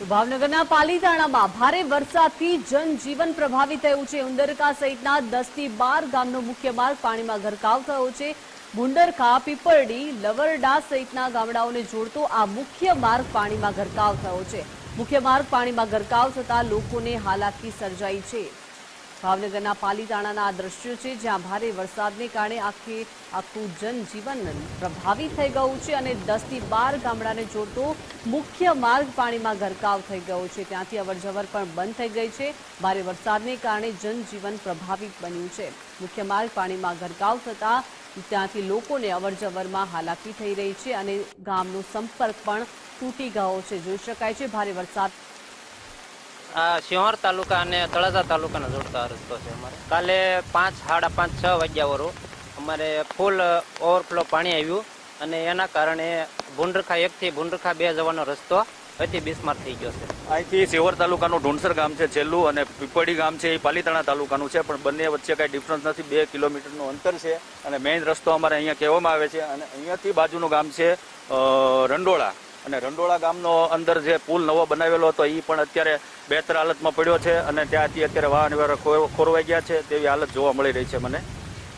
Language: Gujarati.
ભાવનગરના પાલીતાણામાં ભારે વરસાદથી જનજીવન પ્રભાવિત થયું છે. ઉંદરકા સહિતના દસથી બાર ગામનો મુખ્ય માર્ગ પાણીમાં ગરકાવ થયો છે. મુંડરકા પીપરડી, લવરડા સહિતના ગામડાઓને જોડતો આ મુખ્ય માર્ગ પાણીમાં ગરકાવ થયો છે. મુખ્ય માર્ગ પાણીમાં ગરકાવ થતા લોકોને હાલાકી સર્જાઈ છે. ભાવનગરના પાલીતાણાના આ દ્રશ્યો છે જ્યાં ભારે વરસાદને કારણે આખે આખું જનજીવન પ્રભાવિત થઈ ગયું છે અને દસથી બાર ગામડાને જોડતો મુખ્ય માર્ગ પાણીમાં ગરકાવ થઈ ગયો છે. ત્યાંથી અવરજવર પણ બંધ થઈ ગઈ છે. ભારે વરસાદને કારણે જનજીવન પ્રભાવિત બન્યું છે. મુખ્ય માર્ગ પાણીમાં ગરકાવ થતાં ત્યાંથી લોકોને અવરજવરમાં હાલાકી થઈ રહી છે અને ગામનો સંપર્ક પણ તૂટી ગયો છે. જોઈ શકાય છે, ભારે વરસાદ આ સિંહોર તાલુકા અને તળાજા તાલુકાને જોડતો રસ્તો છે અમારે. કાલે પાંચ, સાડા પાંચ, છ વાગ્યા વરો અમારે ફૂલ ઓવરફ્લો પાણી આવ્યું અને એના કારણે ભુંડરખા એકથી ભુંડરખા બે જવાનો રસ્તો અતિ બિસ્માર થઈ ગયો છે. અહીંથી સેવર તાલુકાનું ઢોણસર ગામ છે, છેલ્લું અને પીપળી ગામ છે, એ પાલીતાણા તાલુકાનું છે, પણ બંને વચ્ચે કાંઈ ડિફરન્સ નથી. બે કિલોમીટરનું અંતર છે અને મેઇન રસ્તો અમારે અહીંયા કહેવામાં આવે છે અને અહીંયાથી બાજુનું ગામ છે રંડોળા. અને રંડોળા ગામનો અંદર જે પુલ નવો બનાવેલો હતો એ પણ અત્યારે બહેતર હાલતમાં પડ્યો છે અને ત્યાંથી અત્યારે વાહન વ્યવહાર ખોરવાઈ ગયા છે તેવી હાલત જોવા મળી રહી છે મને.